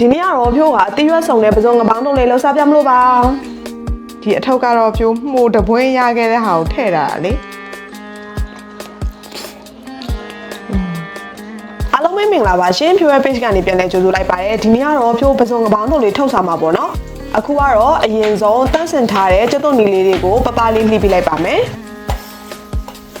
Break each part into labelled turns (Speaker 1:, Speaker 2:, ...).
Speaker 1: ဒီနေ့ကတော့ဖြိုးကအတိရွက်ဆောင်တဲ့ပစုံငပောင်းတုံးလေးလှူစားပြမလို့ပါ
Speaker 2: ဒီအထောက်ကတော့ပြိုးမှုတပွင့်ရခဲ့တဲ့ဟာကိုထည့်တာလေ
Speaker 1: အားလုံးပဲမင်္ဂလာပါရှင်ဖြိုးရဲ့ page ကနေပြန်လည်ကြိုဆိုလိုက်ပါတယ်ဒီနေ့ကတော့ဖြိုးပစုံငပောင်းတုံးလေးထုတ်စားမှာပေါ့နော်အခုကတော့အရင်ဆုံးတန့်စင်ထားတဲ့ကျွတ်တုံနီလေးတွေကိုပပလေးလှီးပြလိုက်ပါမယ်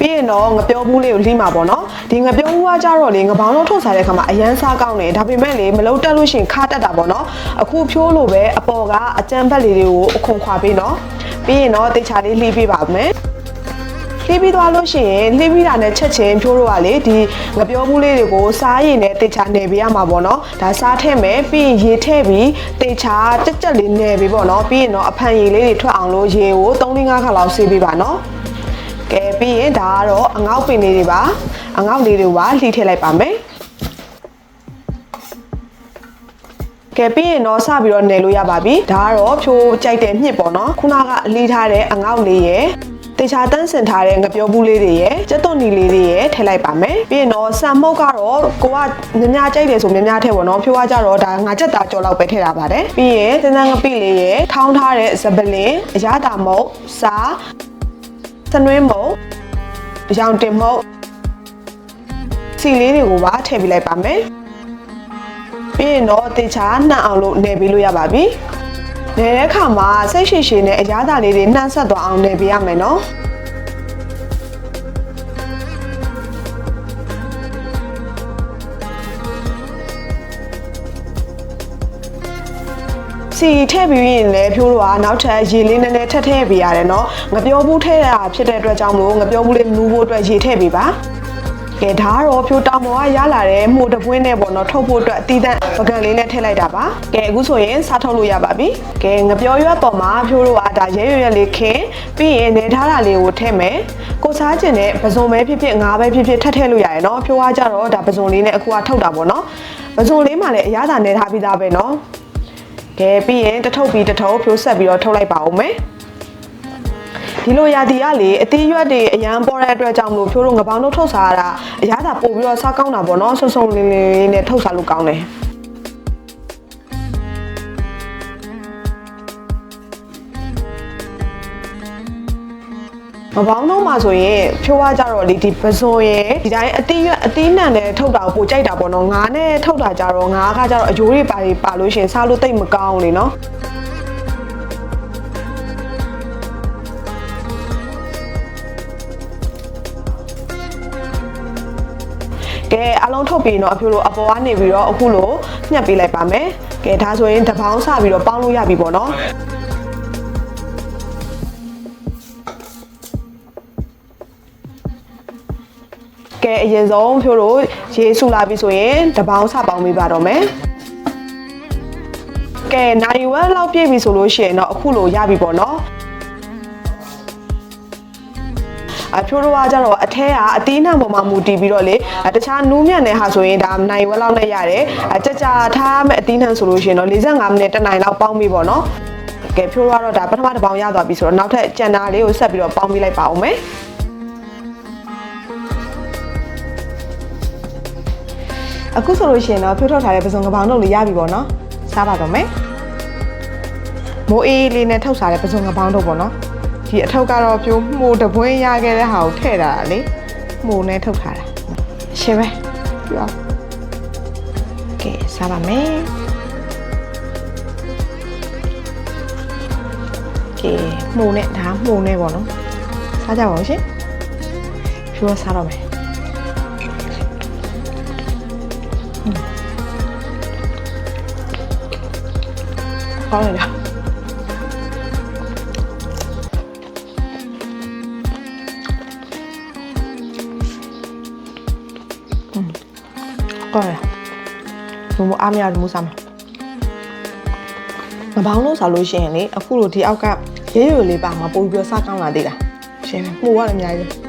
Speaker 1: ပြီးရင်တော့ငပြောဘူးလေးကိုလှီးမှာပေါ့နော်ဒီငပြောဘူးကကြတော့လေငပောင်းတော့ထုတ်စားတဲ့ခါမှာအရန်စားကောင်းတယ်ဒါပေမဲ့လေမလုံးတက်လို့ရှရင်ခါတက်တာပေါ့နော်အခုဖြိုးလို့ပဲအပေါ်ကအကြမ်းဖက်လေးတွေကိုအခွန်ခွာပေးနော်ပြီးရင်တော့တိတ်ချာလေးလှီးပေးပါမယ်လှီးပြီးသွားလို့ရှိရင်လှီးပြီးတာနဲ့ချက်ချင်းဖြိုးတော့ကလေဒီငပြောဘူးလေးတွေကိုစားရည်နဲ့တိတ်ချာနယ်ပေးရမှာပေါ့နော်ဒါစားထည့်မယ်ပြီးရင်ရေထည့်ပြီးတိတ်ချာကြက်ကြက်လေးနယ်ပေးပေါ့နော်ပြီးရင်တော့အဖန်ရည်လေးတွေထွက်အောင်လို့ရေကို3-5ခါလောက်ဆေးပေးပါနော် ကဲပြီးရင်ဒါကတော့အငေါက်ပင်လေးတွေပါအငေါက်လေးတွေပါလှီးထည့်လိုက်ပါမယ်ကဲပြီးရင်တော့စပြီးတော့နယ်လို့ရပါပြီဒါကတော့ဖြိုးကြိုက်တဲ့မြစ်ပေါ့နော်ခုနကအလှီးထားတဲ့အငေါက်လေးရယ်တေချာတန်းစင်ထားတဲ့ငပြောဘူးလေးတွေရယ်ကျက်သွန်နီလေးတွေရယ်ထည့်လိုက်ပါမယ်ပြီးရင်တော့ဆန်မုတ်ကတော့ကိုကမြများများကြိုက်တယ်ဆိုမြများများထည့်ပေါ့နော်ဖြိုးကကြတော့ဒါငါချက်သားကြော်လောက်ပဲထည့်တာပါတယ်ပြီးရင်စန်းစန်းငပိလေးရယ်ထောင်းထားတဲ့ဇပလင်အရသာမုတ်စားစ နွင်းမုံရောင်တင်မုံစီလေးတွေကိုပါထည့်ပေးလိုက်ပါမယ်ပြီးရင်တော့တေချာနှံ့အောင်လို့နယ်ပေးလို့ရပါပြီနယ်တဲ့ခါမှာစိတ်ရှိရှိနဲ့အရသာလေးတွေနှံ့ဆက်သွားအောင်နယ်ပေးရမယ်နော် စီထည့်ပြီးရင်လည်းဖြိုးတော့ကနောက်ထပ်ရေလေးနည်းနည်းထပ်ထည့်ပေးရတယ်နော်ငပြောဘူးထည့်တာဖြစ်တဲ့အတွက်ကြောင့်မို့ငပြောဘူးလေးနူးဖို့အတွက်ရေထည့်ပေးပါကဲဒါတော့ဖြိုတောင်ပေါ်ကရလာတဲ့မှုတပွင်းနဲ့ပေါ့နော်ထုတ်ဖို့အတွက်အသီးသန့်ပကံလေးနဲ့ထည့်လိုက်တာပါကဲအခုဆိုရင်စားထုတ်လို့ရပါပြီကဲငပြောရွက်ပေါ်မှာဖြိုတို့ကဒါရဲရွက်လေးခင်းပြီးရင်နေထားတာလေးကိုထည့်မယ်ကိုစားကျင်တဲ့ပဇွန်ပဲဖြစ်ဖြစ်ငါးပဲဖြစ်ဖြစ်ထပ်ထည့်လို့ရတယ်နော်ဖြိုကကြတော့ဒါပဇွန်လေးနဲ့အခုကထုတ်တာပေါ့နော်ပဇွန်လေးမှလည်းအရသာနေထားပြီးသားပဲနော် ကဲပြီးရင်တထုပ်ပြီးတထုပ်ဖြိုးဆက်ပြီးတော့ထုတ်လိုက်ပါဦးမယ်ဒီလိုရာသီကလေအသီးရွက်တွေအရန်ပေါ်တဲ့အတွက်ကြောင့်မလို့ဖြိုးတို့ငပောင်းတို့ထုတ်စားရတာအရသာပို့ပြီးတော့စားကောင်းတာပေါ့နော်ဆုံဆုံလင်းလင်းလေးနဲ့ထုတ်စားလို့ကောင်းတယ် မပေါင်းတော့မှဆိုရင်ဖြိုးရကြတော့လေဒီပဇွန်ရဲ့ဒီတိုင်းအတီးရွက်အတီးနှံနဲ့ထုတ်တာကိုပိုကြိုက်တာပေါ့နော်ငါးနဲ့ထုတ်တာကြတော့ငါးကကြတော့အယိုးတွေပါတွေပါလို့ရှရင်စားလို့တိတ်မကောင်းလေနော်ကဲအလုံးထုတ်ပြီးတော့အဖြိုးလို့အပေါ်ကနေပြီးတော့အခုလိုညှက်ပေးလိုက်ပါမယ်ကဲဒါဆိုရင်တပေါင်းစပြီးတော့ပေါင်းလို့ရပြီပေါ့နော် ကဲအရင်ဆုံးဖြိုးတို့ရေဆူလာပြီဆိုရင်တပေါင်းစပေါင်းပေးပါတော့မယ်ကဲနိုင်ဝက်လောက်ပြည့်ပြီဆိုလို့ရှိရင်တော့အခုလိုရပြီပေါ့နော်အဖြိုးတို့ကကြတော့အထဲကအတီးနှံပေါ်မှာမူတည်ပြီးတော့လေအတခြားနူးမြတ်တဲ့ဟာဆိုရင်ဒါနိုင်ဝက်လောက်နဲ့ရတယ်အကြကြထားမဲ့အတီးနှံဆိုလို့ရှိရင်တော့45မိနစ်တစ်နိုင်လောက်ပေါင်းပြီပေါ့နော်ကဲဖြိုးတို့ကတော့ဒါပထမတစ်ပေါင်းရသွားပြီဆိုတော့နောက်ထပ်ကြံတာလေးကိုဆက်ပြီးတော့ပေါင်းပေးလိုက်ပါဦးမယ် အခုဆိုလို့ရှိရင်တော့ဖြိုးထုတ်ထားတဲ့ပစုံကပောင်တို့လေးရပြီပေါ့နော်စားပါတော့မယ်မိုးအေးလေးနဲ့ထုတ်စားတဲ့ပစုံကပောင်တို့ပေါ့နော်ဒီအထုပ်ကတော့ပြိုးမှုတပွင့်ရခဲ့တဲ့ဟာကိုထည့်တာလေမှုနဲ့ထုတ်ထားတာရှင်းပဲပြောကဲစားပါမယ်ကဲမှုနဲ့ဒါမှုနဲ့ပေါ့နော်စားကြပါဦးရှင်ဖြိုးစားတော့မယ် ကောင်းတယ်လားอืมကောင်းတယ်ဘုံမအားမရဘူးမစားမယ်မပေါင်းလို့ဆိုလို့ရှိရင်လေအခုလိုဒီအောက်ကရဲရွယ်လေးပါမှာပို့ပြီးတော့စားကောင်းလာသေးတာရှင်းမှုရတယ်အများကြီး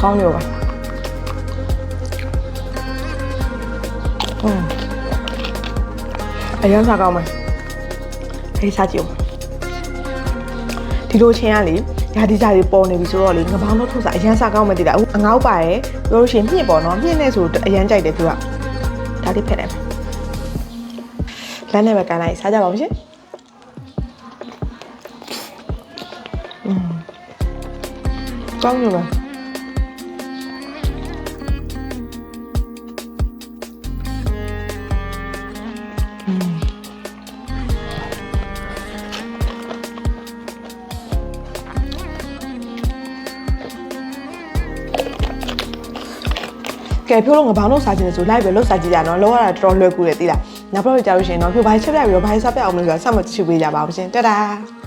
Speaker 1: ကောင်းရောပါอืมအရင်စားကောင်းမယ်ခေးစားကြည့်အောင်ဒီလိုချင်းကလေရာဒီကြတွေပေါ်နေပြီဆိုတော့လေငပောင်းတော့ထုတ်စားအရင်စားကောင်းမယ်တည်တာအငေါက်ပါရယ်ပြောလို့ရှိရင်မြင့်ပေါ့နော်မြင့်နေဆိုအရင်ကြိုက်တယ်သူကဒါလေးဖက်တယ်လမ်းနဲ့ပဲကန်လိုက်စားကြပါဦးရှင် ကောင်းတယ်ပါကဲဖြိုးလို့ငပောင်းလို့စားချင်တယ်ဆိုလိုက်ပဲလို့စားကြည့်ကြနော်လောရတာတော်တော်လွယ်ကူတယ်သိလားနောက်ဘက်ကြာလို့ရှိရင်တော့ဖြိုးဘာချက်ပြပြီးတော့ဘာစားပြအောင်လို့ဆိုတာဆက်မချူပေးကြပါဘူးရှင်တဒါ